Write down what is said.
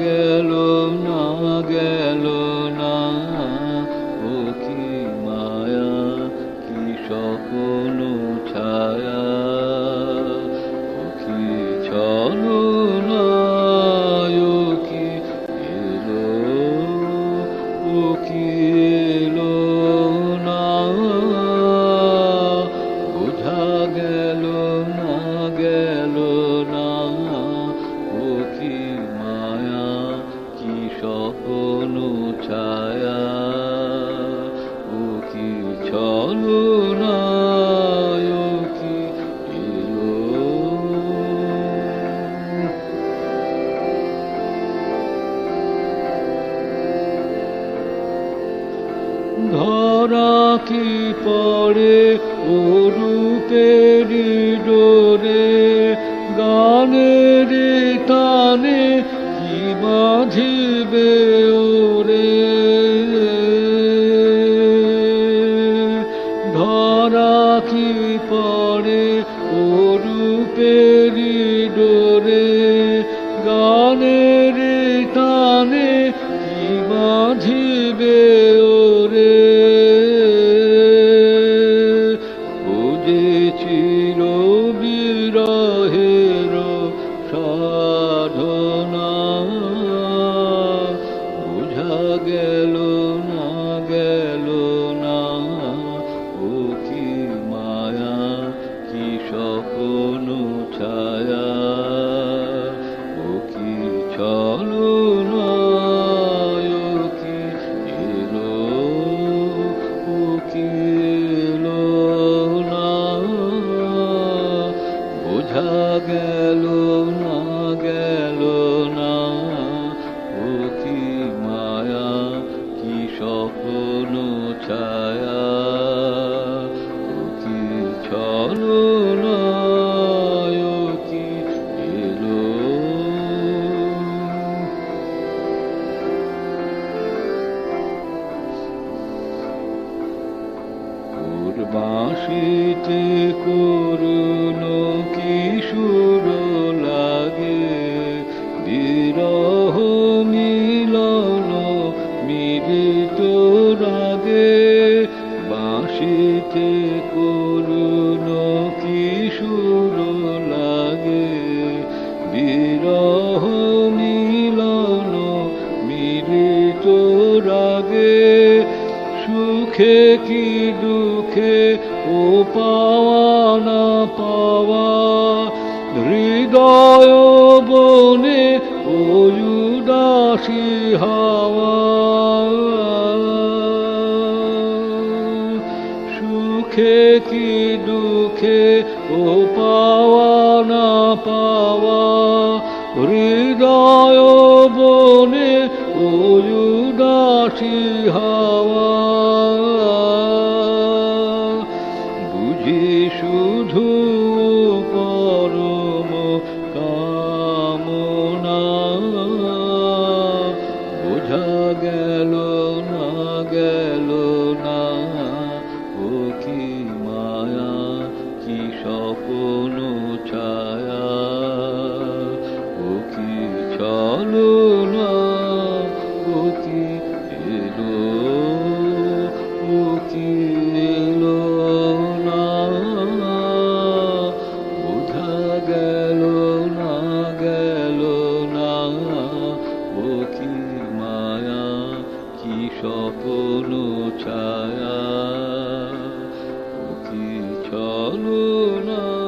গেল না গেল না। ও কি মায়া কি স্বপ্ন। ধরা কি পড়ে? ও রূপের ডোরে, গানের তানে কি বাঁধিবে ওরে? ধরা কি পড়ে? ও রূপের গেল না? ও কি মায়া, কি স্বপ্ন ছায়া? ও কি চলো না কি বোঝা না মায়া বাঁশিতে করুণ কিশোর লাগে? বিরহ মিলন মিলিত রাগে। বাঁশিতে করুণ সুখে কি দুঃখে ও পাওয়া না পাওয়া? হৃদয় বনে ও হাওয়া। সুখে কি দুঃখে ও পাওয়া না পাওয়া? হৃদয় বনে উদাসী হাওয়া। বুঝি শুধু পরম কামনা। বোঝা গেল না গেল না, ও কি মায়া, কি স্বপ্ন ছায়া। ও কি মায়া কি স্বপ্ন ছায়া? ও কি চলো না